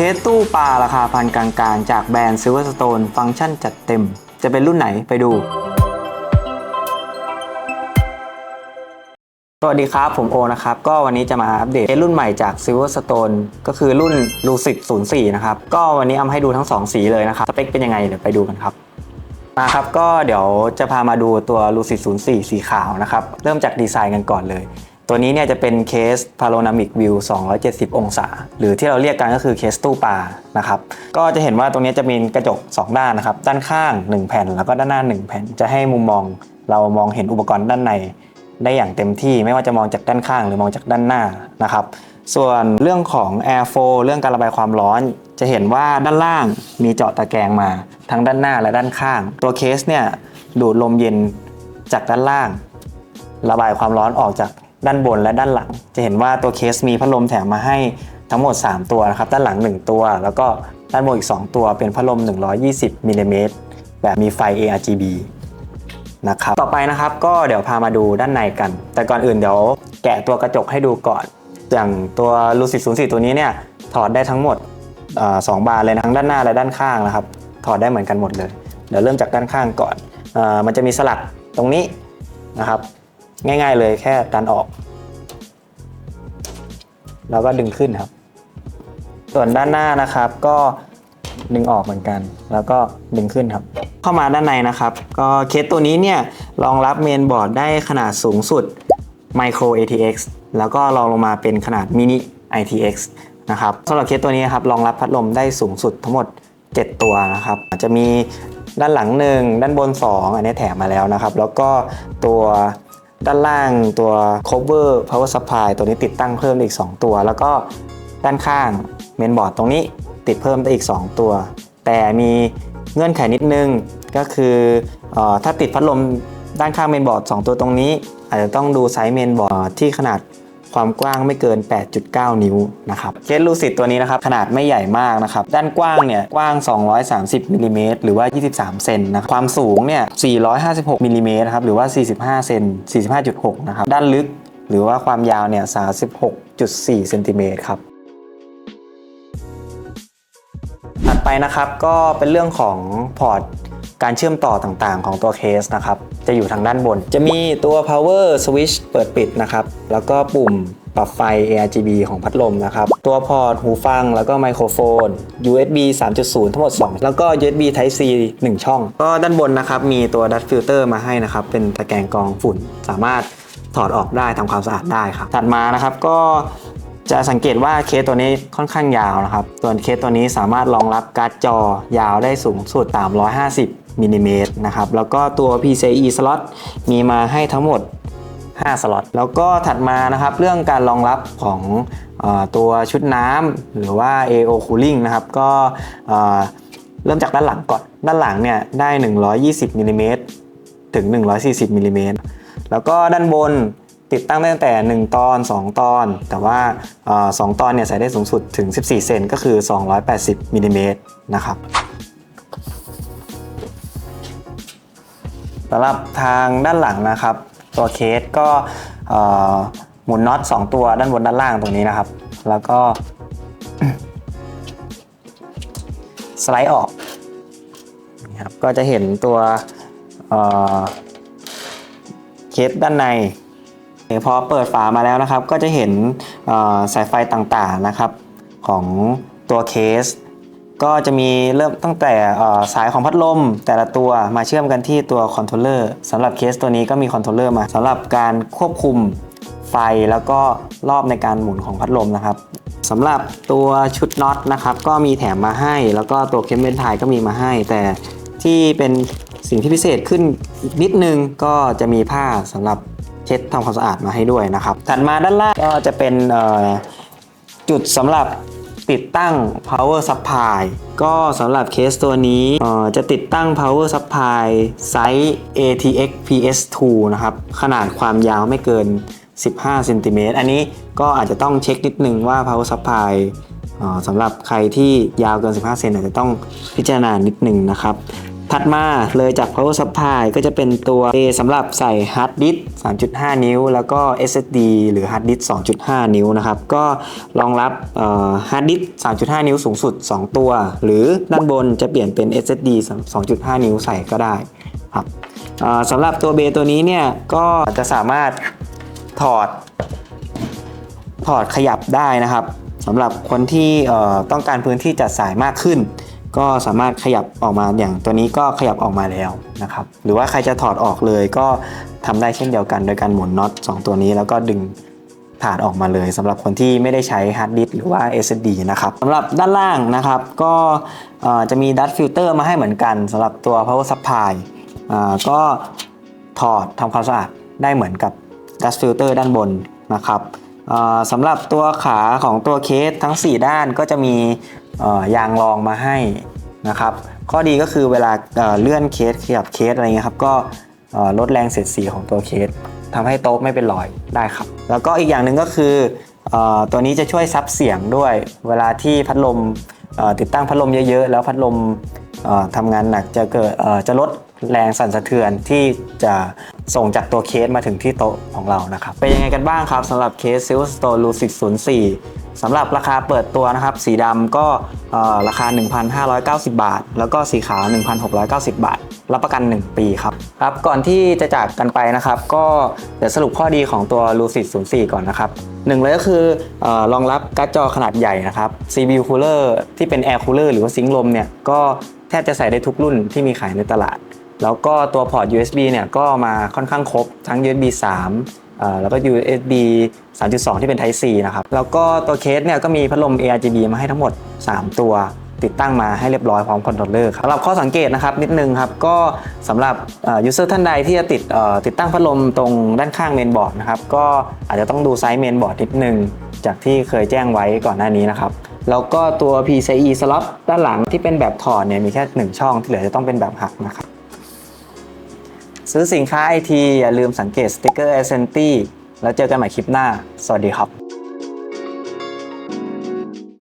สตู้ปลาราคาพันกลางๆ จากแบรนด์ Silverstone ฟังก์ชันจัดเต็ม จะเป็นรุ่นไหนไปดู สวัสดีครับ ผมโอนะครับ ก็วันนี้จะมาอัปเดตรุ่นใหม่จาก Silverstone ก็คือรุ่น Lucid 04 นะครับ ก็วันนี้เอาให้ดูทั้ง 2 สีเลยนะครับ สเปคเป็นยังไงเดี๋ยวไปดูกันครับ มาครับก็เดี๋ยวจะพามาดูตัว Lucid 04 สีขาวนะครับ เริ่มจากดีไซน์กันก่อนเลย ตัวนี้เนี่ยจะเป็นเคส Panoramic View 270 องศา หรือที่เราเรียกกันก็คือเคสตู้ปลานะครับ ก็จะเห็นว่าตรงนี้จะมีกระจก 2 ด้านนะครับ ด้านข้าง 1 แผ่น แล้วก็ด้านหน้า 1 แผ่น จะให้มุมมองเรามองเห็นอุปกรณ์ด้านในได้อย่างเต็มที่ ไม่ว่าจะมองจากด้านข้างหรือมองจากด้านหน้านะครับ ส่วนเรื่องของ Air Flow เรื่องการระบายความร้อน จะเห็นว่าด้านล่างมีเจาะตะแกรงมา ทั้งด้านหน้าและด้านข้าง ตัวเคสเนี่ยดูดลมเย็นจากด้านล่าง ระบายความร้อนออกจาก ด้านบนและด้านหลัง จะเห็นว่าตัวเคสมีพัดลมแถมมาให้ทั้งหมด 3 ตัวนะครับ ด้านหลัง 1 ตัว แล้วก็ด้านบนอีก 2 ตัวเป็นพัดลม 120มิลลิเมตรแบบมีไฟ ARGB นะครับ ต่อไปนะครับก็เดี๋ยวพามาดูด้านในกัน แต่ก่อนอื่นเดี๋ยวแกะตัวกระจกให้ดูก่อน อย่างตัว Lucid 04ตัวนี้เนี่ยถอดได้ทั้งหมดสองบานเลยทั้งด้านหน้าและด้านข้างนะครับ ถอดได้เหมือนกันหมดเลย เดี๋ยวเริ่มจากด้านข้างก่อนอมันจะมีสลักตรงนี้นะครับ ง่าย ๆ เลยแค่ดันออก แล้วก็ดึงขึ้นครับ ส่วนด้านหน้านะครับก็ดึงออกเหมือนกัน แล้วก็ดึงขึ้นครับ เข้ามาด้านในนะครับ ก็เคสตัวนี้เนี่ยรองรับเมนบอร์ดได้ขนาดสูงสุด Micro ATX แล้วก็รองลงมาเป็นขนาด Mini ITX นะครับสำหรับเคสตัวนี้ครับรองรับพัดลมได้สูงสุดทั้งหมด 7 ตัวนะครับอาจจะมีด้านหลังหนึ่งด้านบน 2 อันนี้แถมมาแล้วนะครับ แล้วก็ตัว ด้านล่างตัว cover power supply ตัวนี้ติดตั้งเพิ่มอีก 2 ตัว แล้วก็ด้านข้างเมนบอร์ดตรงนี้ติดเพิ่มได้อีก 2 ตัว แต่มีเงื่อนไขนิดนึงก็คือเออถ้าติดพัดลมด้านข้างเมนบอร์ด2 ตัวตรงนี้ อาจจะต้องดูไซส์เมนบอร์ดที่ขนาด ความกว้างไม่เกิน 8.9 นิ้วนะครับเคสลูซิดตัวนี้นะครับ ขนาดไม่ใหญ่มากนะครับ ด้านกว้างเนี่ย กว้าง 230มิลลิเมตรหรือว่า 23 เซนนะครับความสูงเนี่ย 456มิลลิเมตรครับ หรือว่า 45 เซน 45.6 นะครับ ด้านลึกหรือว่าความยาวเนี่ย 36.4 เซนติเมตรครับถัดไปนะครับก็เป็นเรื่องของพอร์ตการเชื่อมต่อต่างๆ ของตัวเคสนะครับ จะอยู่ทางด้านบน จะมีตัว power switch เปิดปิดนะครับ แล้วก็ปุ่มปรับไฟ ARGB ของพัดลมนะครับ ตัวพอร์ตหูฟังแล้วก็ไมโครโฟน USB 3.0 ทั้งหมด 2 แล้วก็ USB Type C 1 ช่อง ก็ด้านบนนะครับ มีตัว dust filter มาให้นะครับ เป็นตะแกรงกรองฝุ่นสามารถถอดออกได้ทำความสะอาดได้ครับ ถัดมานะครับก็จะสังเกตว่าเคสตัวนี้ค่อนข้างยาวนะครับ ส่วนเคสตัวนี้สามารถรองรับการ์ดจอยาวได้สูงสุด 350 มิลลิเมตรนะครับ แล้วก็ตัว PCIe slot มีมาให้ทั้งหมด 5 สล็อต แล้วก็ถัดมานะครับ เรื่องการรองรับของอตัวชุดน้ำหรือว่า AO cooling นะครับ ก็เริ่มจากด้านหลังก่อน ด้านหลังเนี่ยได้ 120มิลลิเมตรถึง 140มิลลิเมตร แล้วก็ด้านบนติดตั้งได้ตั้งแต่ 1 ตอน 2 ตอน แต่ว่า 2 ตอนเนี่ยใส่ได้สูงสุดถึง 14 เซนก็คือ 280มิลลิเมตรนะครับ สำหรับทางด้านหลังนะครับ ตัวเคสก็หมุนน็อต2 ตัวด้านบนด้านล่างตรงนี้นะครับ แล้วก็ สไลด์ออกนี่ครับก็จะเห็นตัวเเคสด้านในพอเปิดฝามาแล้วนะครับ ก็จะเห็นสายไฟต่างๆนะครับ ของตัวเคส ก็จะมีเริ่มตั้งแต่สายของพัดลม แต่ละตัวมาเชื่อมกันที่ตัวคอนโทรลเลอร์สำหรับเคสตัวนี้ก็มีคอนโทรลเลอร์มาสำหรับการควบคุมไฟแล้วก็รอบในการหมุนของพัดลมนะครับสำหรับตัวชุดน็อตนะครับก็มีแถมมาให้ แล้วก็ตัวเคมเบนไทยก็มีมาให้ แต่ที่เป็นสิ่งที่พิเศษขึ้นอีกนิดนึงก็จะมีผ้าสำหรับเช็ดทำความสะอาดมาให้ด้วยนะครับถัดมาด้านล่างก็จะเป็นจุดสำหรับ ติดตั้ง power supply ก็สำหรับเคสตัวนี้จะติดตั้ง power supply ไซส์ ATX PS2 นะครับ ขนาดความยาวไม่เกิน 15เซนติเมตรอันนี้ก็อาจจะต้องเช็คนิดนึงว่า power supply สำหรับใครที่ยาวเกิน 15 เซนอาจจะต้องพิจารณานิดหนึ่งนะครับ ถัดมาเลยจาก power supply ก็จะเป็นตัว A สำหรับใส่ hard disk 3.5 นิ้ว แล้วก็ SSD หรือ hard disk 2.5 นิ้วนะครับ ก็รองรับเอ่อ hard disk 3.5 นิ้วสูงสุด 2 ตัว หรือด้านบนจะเปลี่ยนเป็น SSD 2.5 นิ้วใส่ก็ได้ครับสำหรับตัวเบตัวนี้เนี่ย ก็จะสามารถถอด ถอดขยับได้นะครับสำหรับคนที่ต้องการพื้นที่จัดสายมากขึ้น ก็สามารถขยับออกมาอย่างตัวนี้ก็ขยับออกมาแล้วนะครับ หรือว่าใครจะถอดออกเลยก็ทำได้เช่นเดียวกันโดยการหมุนน็อต2 ตัวนี้แล้วก็ดึงถาดออกมาเลยสำหรับคนที่ไม่ได้ใช้ฮาร์ดดิสก์หรือว่า SSD นะครับสำหรับด้านล่างนะครับก็จะมีดัตฟิลเตอร์มาให้เหมือนกันสำหรับตัว power supply ก็ถอดทำความสะอาดได้เหมือนกับ dust filter ด้านบนนะครับสำหรับตัวขาของตัวเคสทั้ง 4 ด้านก็จะมี ยางรองมาให้นะครับ ข้อดีก็คือเวลาเเลื่อนเคสขยับเคสอะไรเงี้ยครับก็ลดแรงเสียดสีของตัวเคสทำให้โต๊ะไม่เป็นรอยได้ครับ แล้วก็อีกอย่างหนึ่งก็คืออตัวนี้จะช่วยซับเสียงด้วย เวลาที่พัดลมติดตั้งพัดลมเยอะๆ แล้วพัดลมเอ่อทำงานหนักจะเกิดจะลดแรงสั่นสะเทือนที่จะส่งจากตัวเคสมาถึงที่โต๊ะของเรานะครับ เป็นยังไงกันบ้างครับสำหรับเคส Silverstone Lucid 04สำหรับราคาเปิดตัวนะครับ สีดำก็ราคา 1,590 บาท แล้วก็สีขาว 1,690 บาท รับประกัน 1 ปีครับครับ ก่อนที่จะจากกันไปนะครับ ก็เดี๋ยวสรุปข้อดีของตัว Lucid 04 ก่อนนะครับหนึ่งเลยก็คืออรองรับการ์ดจอขนาดใหญ่นะครับ CPU cooler ที่เป็น air cooler หรือว่าซิงค์ลมเนี่ย ก็แทบจะใส่ได้ทุกรุ่นที่มีขายในตลาด แล้วก็ตัวพอร์ต USB เนี่ยก็มาค่อนข้างครบทั้ง USB 3เอ่อ แล้วก็ USB 3.2 ที่เป็น Type C นะครับ แล้วก็ตัวเคสเนี่ยก็มีพัดลม ARGB มาให้ทั้งหมด 3 ตัวติดตั้งมาให้เรียบร้อยพร้อมคอนโทรลเลอร์ครับสำหรับข้อสังเกตนะครับนิดนึงครับ ก็สำหรับยูเซอร์ท่านใดที่จะติดติดตั้งพัดลมตรงด้านข้างเมนบอร์ดนะครับ ก็อาจจะต้องดูไซส์เมนบอร์ดนิดนึง จากที่เคยแจ้งไว้ก่อนหน้านี้นะครับ แล้วก็ตัว PCIe slot ด้านหลังที่เป็นแบบถอดเนี่ยมีแค่หนึ่งช่องที่เหลือจะต้องเป็นแบบหักนะครับ ซื้อสินค้าไอทีอย่าลืมสังเกตสติกเกอร์ a อเซนตี้แล้วเจอกันใหม่คลิปหน้า สวัสดีครับ